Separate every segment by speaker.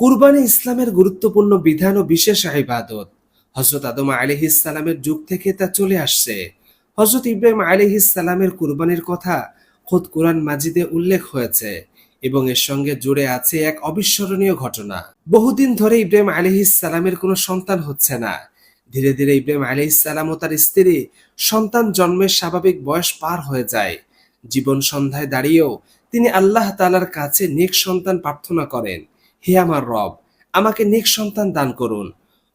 Speaker 1: কুরবানি ইসলামের গুরুত্বপূর্ণ বিধান ও বিশেষ ইবাদত। হজরত আদম আলিহিসালামের যুগ থেকে তা চলে আসছে। হজরত ইব্রাহিম আলিহিসালামের কুরবানির কথা খোদ কোরআন মাজিদে উল্লেখ হয়েছে এবং এর সঙ্গে জুড়ে আছে এক অবিস্মরণীয় ঘটনা। বহুদিন ধরে ইব্রাহিম আলিহিসালামের কোনো সন্তান হচ্ছে না। ধীরে ধীরে ইব্রাহিম আলিহিসাল্লাম ও তার স্ত্রী সন্তান জন্মের স্বাভাবিক বয়স পার হয়ে যায়। জীবন সন্ধ্যায় দাঁড়িয়েও তিনি আল্লাহ তালার কাছে নেক সন্তান প্রার্থনা করেন। হে আমার রব, আমাকে নেক সন্তান দান করুন।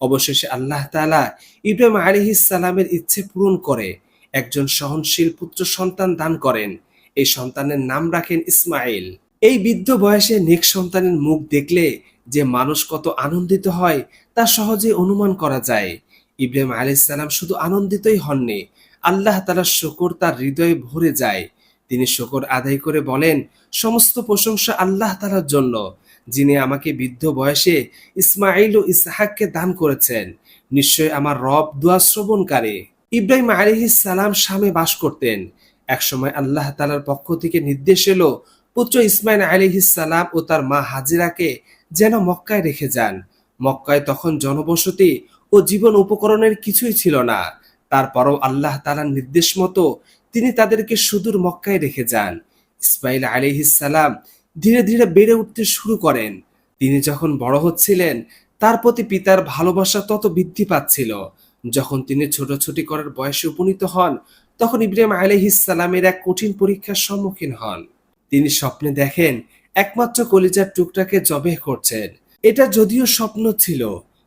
Speaker 1: অবশেষে আল্লাহ তাআলা ইব্রাহিম সালামের ইচ্ছে পূরণ করে, একজন সহনশীল পুত্র সন্তান দান করেন। এই সন্তানের নাম রাখেন ইসমাইল এই বৃদ্ধ বয়সে নেক সন্তানের মুখ দেখলে যে মানুষ কত আনন্দিত হয়, তা সহজে অনুমান করা যায়। ইব্রাহিম সালাম শুধু আনন্দিতই হননি, আল্লাহ তাআলার শকর তার হৃদয়ে ভরে যায়। তিনি শকর আদায় করে বলেন, সমস্ত প্রশংসা আল্লাহ তাআলার জন্য। যিনি আমাকে বৃদ্ধ বয়সে ইসমাইল ও ইসহাককে দান করেছেন, নিশ্চয় আমার রব দোয়া শ্রবণকারী। ইব্রাহিম সালাম শামে বাস করতেন। একসময় আল্লাহ তালার পক্ষ থেকে নির্দেশ এলো, পুত্র ইসমাইল সালাম ও তার মা হাজিরাকে যেন মক্কায় রেখে যান। মক্কায় তখন জনবসতি ও জীবন উপকরণের কিছুই ছিল না। তারপরও আল্লাহ তালার নির্দেশ মতো তিনি তাদেরকে সুদূর মক্কায় রেখে যান। ইসমাইল সালাম ধীরে ধীরে বেড়ে উঠতে শুরু করেন। তিনি যখন বড় হচ্ছিলেন, তার প্রতি পিতার ভালোবাসা তত বৃদ্ধি পাচ্ছিল। যখন তিনি ছোটাছুটি করার বয়সে উপনীত হন, তখন ইব্রাহিম আলহিস সালামের এক কঠিন পরীক্ষার সম্মুখীন হন। তিনি স্বপ্নে দেখেন, একমাত্র কলিজার টুকটাকে জবে করছেন। এটা যদিও স্বপ্ন ছিল,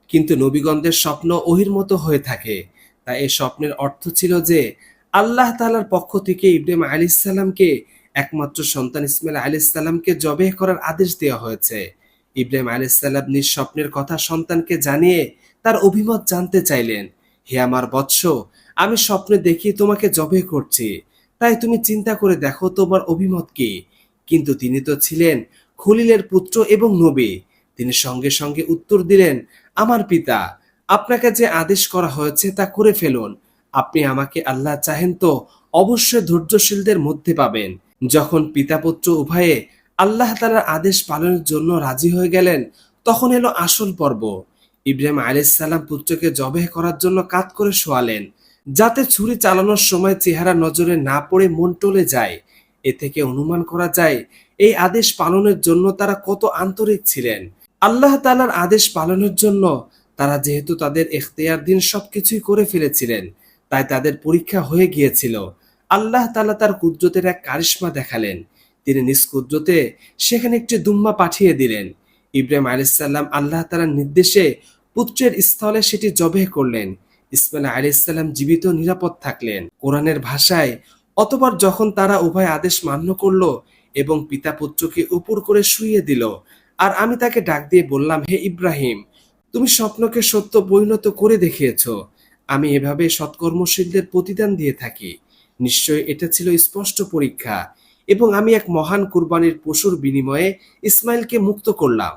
Speaker 1: কিন্তু নবীগণদের স্বপ্ন ওহির মতো হয়ে থাকে। তাই এই স্বপ্নের অর্থ ছিল যে, আল্লাহ তালার পক্ষ থেকে ইব্রাহিম আলিস সালামকে একমাত্র সন্তান ইসমাইল আলাইসাল্লামকে জবে করার আদেশ দেওয়া হয়েছে। ইব্রাহিম আলাইসাল্লাম নিজ স্বপ্নের কথা সন্তানকে জানিয়ে তার অভিমত জানতে চাইলেন। হে আমার বৎস, আমি স্বপ্নে দেখি তোমাকে জবে করছি। তাই তুমি চিন্তা করে দেখো তোমার অভিমত কি। কিন্তু তিনি তো ছিলেন খলিলের পুত্র এবং নবী। তিনি সঙ্গে সঙ্গে উত্তর দিলেন, আমার পিতা, আপনাকে যে আদেশ করা হয়েছে তা করে ফেলুন। আপনি আমাকে আল্লাহ চাহেন তো অবশ্যই ধৈর্যশীলদের মধ্যে পাবেন। যখন পিতা পুত্র উভয়ে আল্লাহ তালার আদেশ পালনের জন্য রাজি হয়ে গেলেন, তখন এলো আসল পর্ব। ইব্রাহিম আলাইসাল্লাম পুত্রকে জবেহ করার জন্য কাত করে শোয়ালেন, যাতে ছুরি চালানোর সময় চেহারা নজরে না পড়ে মন টলে যায়। এ থেকে অনুমান করা যায়, এই আদেশ পালনের জন্য তারা কত আন্তরিক ছিলেন। আল্লাহ তালার আদেশ পালনের জন্য তারা যেহেতু তাদের এখতিয়ার দিন সবকিছুই করে ফেলেছিলেন, তাই তাদের পরীক্ষা হয়ে গিয়েছিল। আল্লাহ তালা তার কুদ্রতের এক কারিশ্মা দেখালেন। তিনি নিজ কুদ্রতে সেখানে একটি দুম্মা পাঠিয়ে দিলেন। ইব্রাহিম আলাইসাল্লাম আল্লাহ তালার নির্দেশে পুত্রের স্থলে সেটি জবে করলেন। ইসমাইল আলাইসাল্লাম জীবিত নিরাপদ থাকলেন। কোরআনের ভাষায় অতবার যখন তারা উভয় আদেশ মান্য করল এবং পিতা পুত্রকে উপর করে শুইয়ে দিল, আর আমি তাকে ডাক দিয়ে বললাম, হে ইব্রাহিম, তুমি স্বপ্নকে সত্য পরিণত করে দেখিয়েছ। আমি এভাবে সৎকর্মশীলদের প্রতিদান দিয়ে থাকি। নিশ্চয় এটা ছিল স্পষ্ট পরীক্ষা এবং আমি এক মহান কুরবানির পশুর বিনিময়ে ইসমাইলকে মুক্ত করলাম।